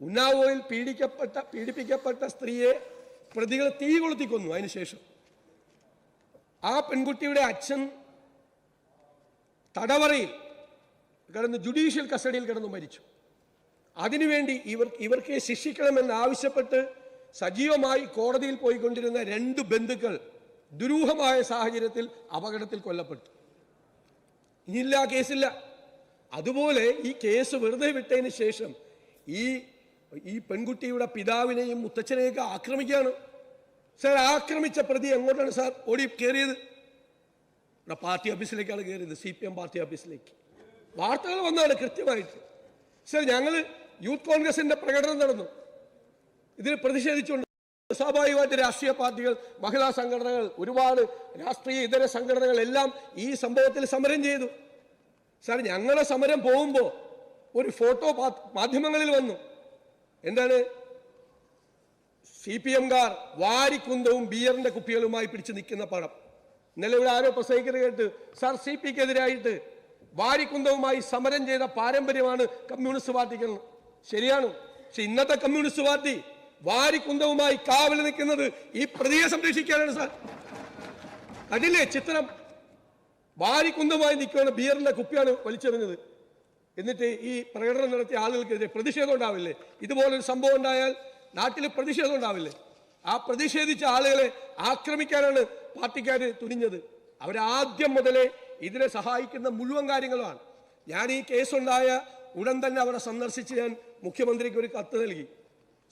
ഉന്നാവോയിൽ പീഡിക്കപ്പെട്ട പീഡിപ്പിക്കപ്പെട്ട സ്ത്രീയെ പ്രതികൾ തീ കൊളുത്തി കൊന്നു അതിനുശേഷം. ആ പെൺകുട്ടിയുടെ അച്ഛൻ തടവറയിൽ കിടന്ന് ജുഡീഷ്യൽ കസ്റ്റഡിയിൽ കിടന്ന് മരിച്ചു. അതിനുവേണ്ടി ഇവർ ഇവർക്ക് ശിക്ഷിക്കണമെന്ന് ആവശ്യപ്പെട്ട് സജീവമായി കോടതിയിൽ പോയിക്കൊണ്ടിരുന്ന രണ്ട് ബന്ധുക്കൾ ദുരൂഹമായ സാഹചര്യത്തിൽ അപകടത്തിൽ കൊല്ലപ്പെട്ടു. ഇനിയില്ല കേസില്ല. അതുപോലെ ഈ കേസ് വെറുതെ വിട്ടതിന് ശേഷം ഈ ഈ പെൺകുട്ടിയുടെ പിതാവിനെയും മുത്തച്ഛനെയൊക്കെ ആക്രമിക്കുകയാണ്. സാർ ആക്രമിച്ച പ്രതി എങ്ങോട്ടാണ് സാർ? ഓടി കയറിയത് ഇവിടെ പാർട്ടി ഓഫീസിലേക്കാണ് കയറിയത് സി പി എം പാർട്ടി ഓഫീസിലേക്ക്. വാർത്തകൾ വന്നാണ് കൃത്യമായിട്ട്. സാർ ഞങ്ങൾ യൂത്ത് കോൺഗ്രസിന്റെ പ്രകടനം നടന്നു. ഇതിൽ പ്രതിഷേധിച്ചുകൊണ്ട് സ്വാഭാവികമായിട്ട് രാഷ്ട്രീയ പാർട്ടികൾ മഹിളാ സംഘടനകൾ ഒരുപാട് രാഷ്ട്രീയ ഇതര സംഘടനകൾ എല്ലാം ഈ സംഭവത്തിൽ സമരം ചെയ്തു. സാർ ഞങ്ങളുടെ സമരം പോകുമ്പോൾ ഒരു ഫോട്ടോ മാധ്യമങ്ങളിൽ വന്നു. എന്താണ്? സി പി എംകാർ വാരിക്കുന്തവും ബിയറിന്റെ കുപ്പികളുമായി പിടിച്ച് നിൽക്കുന്ന പടം. ഇന്നലെ ഇവിടെ ആരോ പ്രസംഗിക്കുന്നത് കേട്ട് സാർ സി പിക്കെതിരായിട്ട് വാരിക്കുന്തവുമായി സമരം ചെയ്ത പാരമ്പര്യമാണ് കമ്മ്യൂണിസ്റ്റ് പാർട്ടിക്ക് ശരിയാണ്. പക്ഷെ ഇന്നത്തെ കമ്മ്യൂണിസ്റ്റ് പാർട്ടി വാരിക്കുന്തവുമായി കാവൽ നിൽക്കുന്നത് ഈ പ്രതിയെ സംരക്ഷിക്കാനാണ് സാർ. കണ്ടില്ലേ ചിത്രം? വാരിക്കുന്തമായി നിൽക്കുകയാണ് ബിയറിന്റെ കുപ്പിയാണ് വലിച്ചെറിഞ്ഞത്. എന്നിട്ട് ഈ പ്രകടനം നടത്തിയ ആളുകൾക്കെതിരെ പ്രതിഷേധം ഉണ്ടാവില്ലേ? ഇതുപോലൊരു സംഭവം ഉണ്ടായാൽ നാട്ടിൽ പ്രതിഷേധം ഉണ്ടാവില്ലേ? ആ പ്രതിഷേധിച്ച ആളുകളെ ആക്രമിക്കാനാണ് പാർട്ടിക്കാർ തുനിഞ്ഞത്. അവരാദ്യം മുതലേ ഇതിനെ സഹായിക്കുന്ന മുഴുവൻ കാര്യങ്ങളുമാണ്. ഞാൻ ഈ കേസുണ്ടായ ഉടൻ തന്നെ അവരെ സന്ദർശിച്ച് ഞാൻ മുഖ്യമന്ത്രിക്ക് ഒരു കത്ത് നൽകി.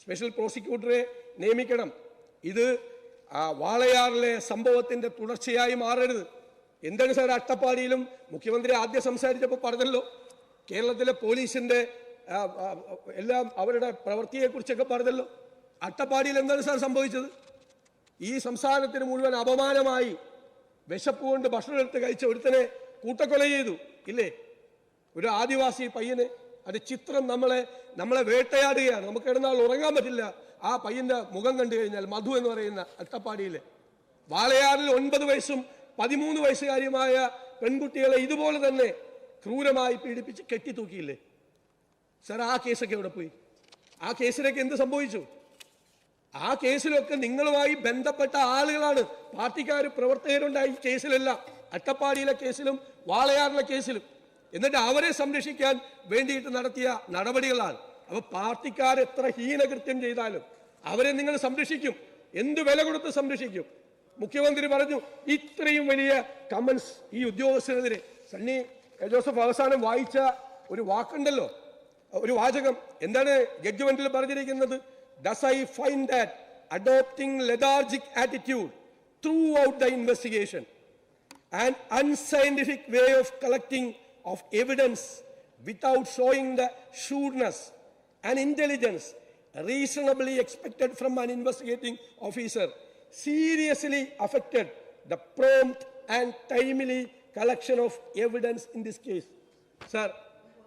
സ്പെഷ്യൽ പ്രോസിക്യൂട്ടറെ നിയമിക്കണം. ഇത് വാളയാറിലെ സംഭവത്തിന്റെ തുടർച്ചയായി മാറരുത്. എന്താണ് സാർ അട്ടപ്പാടിയിലും മുഖ്യമന്ത്രി ആദ്യം സംസാരിച്ചപ്പോൾ പറഞ്ഞല്ലോ? കേരളത്തിലെ പോലീസിന്റെ എല്ലാം അവരുടെ പ്രവൃത്തിയെക്കുറിച്ചൊക്കെ പറഞ്ഞല്ലോ. അട്ടപ്പാടിയിൽ എന്താണ് സാർ സംഭവിച്ചത്? ഈ സംസ്ഥാനത്തിന് മുഴുവൻ അപമാനമായി വിശപ്പ് കൊണ്ട് ഭക്ഷണം എടുത്ത് കഴിച്ച ഒരുത്തനെ കൂട്ടക്കൊല ചെയ്തു ഇല്ലേ? ഒരു ആദിവാസി പയ്യന്. അത് ചിത്രം നമ്മളെ നമ്മളെ വേട്ടയാടുകയാണ്. നമുക്ക് കിടന്നാൽ ഉറങ്ങാൻ പറ്റില്ല. ആ പയ്യന്റെ മുഖം കണ്ടു കഴിഞ്ഞാൽ മധു എന്ന് പറയുന്ന അട്ടപ്പാടിയിലെ വാളയാറിൽ ഒൻപത് വയസ്സും പതിമൂന്ന് വയസ്സുകാരിയുമായ പെൺകുട്ടികളെ ഇതുപോലെ തന്നെ ക്രൂരമായി പീഡിപ്പിച്ച് കെട്ടിത്തൂക്കിയില്ലേ? സാർ ആ കേസൊക്കെ എവിടെ പോയി? ആ കേസിലേക്ക് എന്ത് സംഭവിച്ചു? ആ കേസിലൊക്കെ നിങ്ങളുമായി ബന്ധപ്പെട്ട ആളുകളാണ്. പാർട്ടിക്കാർ പ്രവർത്തകരുണ്ടായി കേസിലല്ല. അട്ടപ്പാടിയിലെ കേസിലും വാളയാറിലെ കേസിലും. എന്നിട്ട് അവരെ സംരക്ഷിക്കാൻ വേണ്ടിയിട്ട് നടത്തിയ നടപടികളാണ്. അപ്പൊ പാർട്ടിക്കാർ എത്ര ഹീനകൃത്യം ചെയ്താലും അവരെ നിങ്ങൾ സംരക്ഷിക്കും. എന്ത് വില കൊടുത്ത് സംരക്ഷിക്കും? മുഖ്യമന്ത്രി പറഞ്ഞു ഇത്രയും വലിയ കമൻസ് ഈ ഉദ്യോഗസ്ഥനെതിരെ. സണ്ണി ജോസഫ് അവസാനം വായിച്ച ഒരു വാക്കുണ്ടല്ലോ ഒരു വാചകം എന്താണ് ജഡ്ജ്മെന്റിൽ പറഞ്ഞിരിക്കുന്നത് does I find that adopting lethargic attitude throughout the investigation an unscientific way of collecting of evidence without showing the shrewdness and intelligence reasonably expected from an investigating officer seriously affected the prompt and timely collection of evidence in this case sir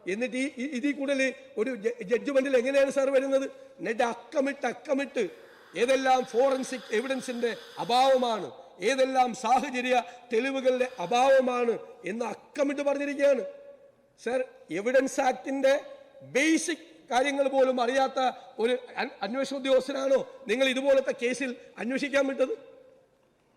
എന്നിട്ട് ഈ- ഇതിൽ കൂടുതൽ ഒരു ജഡ്ജ്മെന്റിൽ എങ്ങനെയാണ് sir വരുന്നത്? എന്നിട്ട് അക്കമിട്ട് അക്കമിട്ട് ഏതെല്ലാം forensic എവിഡൻസിന്റെ അഭാവമാണ് ഏതെല്ലാം സാഹചര്യ തെളിവുകളുടെ അഭാവമാണ് എന്ന് അക്കമിട്ട് പറഞ്ഞിരിക്കുകയാണ്. സർ എവിഡൻസ് ആക്ടിന്റെ ബേസിക് കാര്യങ്ങൾ പോലും അറിയാത്ത ഒരു അന്വേഷണ ഉദ്യോഗസ്ഥനാണോ നിങ്ങൾ ഇതുപോലത്തെ കേസിൽ അന്വേഷിക്കാൻ വിട്ടത്?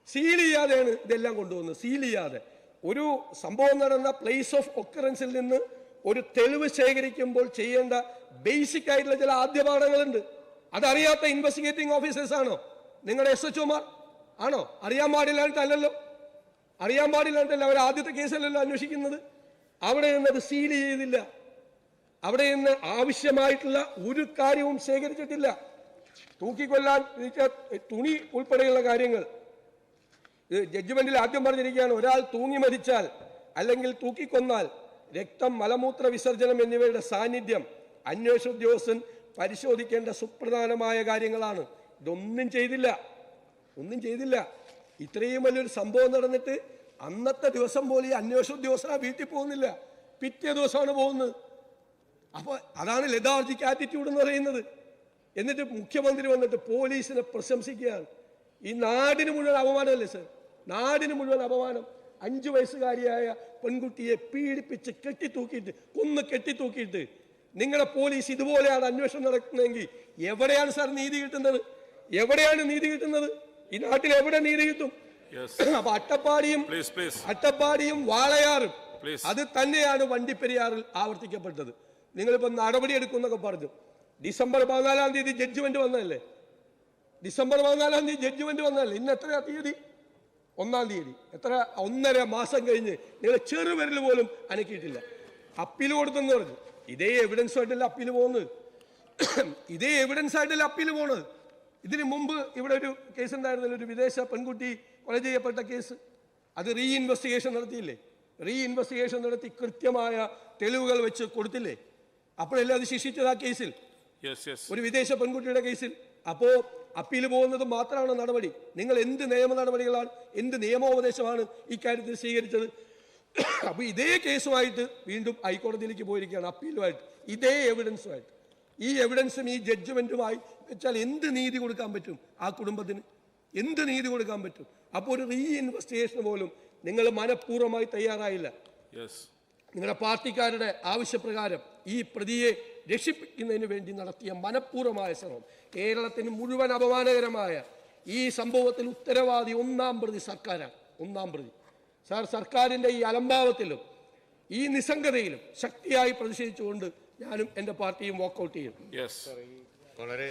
സീൽ ചെയ്യാതെയാണ് ഇതെല്ലാം കൊണ്ടുവന്നത്. സീൽ ചെയ്യാതെ. ഒരു സംഭവം നടന്ന പ്ലേസ് ഓഫ് ഒക്കറൻസിൽ നിന്ന് ഒരു തെളിവ് ശേഖരിക്കുമ്പോൾ ചെയ്യേണ്ട ബേസിക് ആയിട്ടുള്ള ചില ആദ്യ പാഠങ്ങളുണ്ട് അതറിയാത്ത ഇൻവെസ്റ്റിഗേറ്റിംഗ് ഓഫീസേഴ്സ് ആണോ? നിങ്ങളുടെ എസ് എച്ച് ഒമാർ ആണോ? അറിയാൻ പാടില്ലാണ്ടല്ലോ അറിയാൻ പാടില്ലാണ്ടല്ല അവർ ആദ്യത്തെ കേസല്ലല്ലോ അന്വേഷിക്കുന്നത്. അവിടെ നിന്ന് അത് സീൽ ചെയ്തില്ല. അവിടെ നിന്ന് ആവശ്യമായിട്ടുള്ള ഒരു കാര്യവും ശേഖരിച്ചിട്ടില്ല. തൂക്കിക്കൊല്ലാൻ തുണി ഉൾപ്പെടെയുള്ള കാര്യങ്ങൾ. ജഡ്ജ്മെന്റിൽ ആദ്യം പറഞ്ഞിരിക്കുകയാണ് ഒരാൾ തൂങ്ങി മരിച്ചാൽ അല്ലെങ്കിൽ തൂക്കിക്കൊന്നാൽ രക്തം മലമൂത്ര വിസർജനം എന്നിവയുടെ സാന്നിധ്യം അന്വേഷണ ഉദ്യോഗസ്ഥൻ പരിശോധിക്കേണ്ട സുപ്രധാനമായ കാര്യങ്ങളാണ്. ഇതൊന്നും ചെയ്തില്ല. ഒന്നും ചെയ്തില്ല. ഇത്രയും വലിയൊരു സംഭവം നടന്നിട്ട് അന്നത്തെ ദിവസം പോലും ഈ അന്വേഷണ ഉദ്യോഗസ്ഥൻ ആ വീട്ടിൽ പോകുന്നില്ല. പിറ്റേ ദിവസമാണ് പോകുന്നത്. അപ്പോൾ അതാണ് ലതാർജിക്ക് ആറ്റിറ്റ്യൂഡ് എന്ന് പറയുന്നത്. എന്നിട്ട് മുഖ്യമന്ത്രി വന്നിട്ട് പോലീസിനെ പ്രശംസിക്കുകയാണ്. ഈ നാടിന് മുഴുവൻ അപമാനമല്ലേ സർ? നാടിന് മുഴുവൻ അപമാനം. അഞ്ചു വയസ്സുകാരിയായ പെൺകുട്ടിയെ പീഡിപ്പിച്ച് കെട്ടിത്തൂക്കിയിട്ട് കൊന്ന് കെട്ടിത്തൂക്കിയിട്ട് നിങ്ങളുടെ പോലീസ് ഇതുപോലെയാണ് അന്വേഷണം നടക്കുന്നതെങ്കിൽ എവിടെയാണ് സാർ നീതി കിട്ടുന്നത്? എവിടെയാണ് നീതി കിട്ടുന്നത്? ഈ നാട്ടിൽ എവിടെ നീതി കിട്ടും. അപ്പൊ അട്ടപ്പാടിയും. അട്ടപ്പാടിയും വാളയാറും. അത് തന്നെയാണ് വണ്ടിപ്പെരിയാറിൽ ആവർത്തിക്കപ്പെട്ടത്. നിങ്ങളിപ്പോ നടപടി എടുക്കുന്നൊക്കെ പറഞ്ഞു. ഡിസംബർ പതിനാലാം തീയതി ജഡ്ജ്മെന്റ് വന്നതല്ലേ? ഡിസംബർ പതിനാലാം തീയതി ജഡ്ജ്മെന്റ് വന്നതല്ലേ? ഇന്ന് എത്രയാ തീയതി? ഒന്നാം തീയതി. എത്ര? ഒന്നര മാസം കഴിഞ്ഞ്. നിങ്ങൾ ചെറുവിരൽ പോലും അനക്കിയിട്ടില്ല. അപ്പീൽ കൊടുത്തെന്ന് പറഞ്ഞു. ഇതേ എവിഡൻസ് ആയിട്ടല്ല അപ്പീൽ പോകുന്നത് ഇതേ എവിഡൻസ് ആയിട്ടല്ല അപ്പീൽ പോണത്? ഇതിനു മുമ്പ് ഇവിടെ ഒരു കേസ് ഉണ്ടായിരുന്നല്ലോ ഒരു വിദേശ പെൺകുട്ടി കൊല ചെയ്യപ്പെട്ട കേസ് അത് റീ ഇൻവെസ്റ്റിഗേഷൻ നടത്തിയില്ലേ? റീ ഇൻവെസ്റ്റിഗേഷൻ നടത്തി കൃത്യമായ തെളിവുകൾ വെച്ച് കൊടുത്തില്ലേ? അപ്പോഴല്ലേ അത് ശിക്ഷിച്ചത് ആ കേസിൽ. ഒരു വിദേശ പെൺകുട്ടിയുടെ കേസിൽ അപ്പോ അപ്പീൽ പോകുന്നത് മാത്രമാണ് നടപടി. നിങ്ങൾ എന്ത് നിയമ നടപടികളാണ് എന്ത് നിയമോപദേശമാണ് ഇക്കാര്യത്തിൽ സ്വീകരിച്ചത്? അപ്പൊ ഇതേ കേസുമായിട്ട് വീണ്ടും ഹൈക്കോടതിയിലേക്ക് പോയിരിക്കുകയാണ് അപ്പീലുമായിട്ട്. ഇതേ എവിഡൻസുമായിട്ട് ഈ എവിഡൻസും ഈ ജഡ്ജ്മെന്റുമായി വെച്ചാൽ എന്ത് നീതി കൊടുക്കാൻ പറ്റും ആ കുടുംബത്തിന്? എന്ത് നീതി കൊടുക്കാൻ പറ്റും? അപ്പോൾ ഒരു റീ ഇൻവെസ്റ്റിഗേഷൻ പോലും നിങ്ങൾ മനഃപൂർവമായി തയ്യാറായില്ല. നിങ്ങളുടെ പാർട്ടിക്കാരുടെ ആവശ്യപ്രകാരം ഈ പ്രതിയെ രക്ഷിപ്പിക്കുന്നതിന് വേണ്ടി നടത്തിയ മനഃപൂർവമായ ശ്രമം. കേരളത്തിന് മുഴുവൻ അപമാനകരമായ ഈ സംഭവത്തിൽ ഉത്തരവാദി ഒന്നാം പ്രതി സർക്കാരാണ്. ഒന്നാം പ്രതി. സാർ സർക്കാരിന്റെ ഈ അലംഭാവത്തിലും ഈ നിസ്സംഗതയിലും ശക്തിയായി പ്രതിഷേധിച്ചുകൊണ്ട് ഞാനും എന്റെ പാർട്ടിയും വാക്കൗട്ട് ചെയ്യും. വളരെ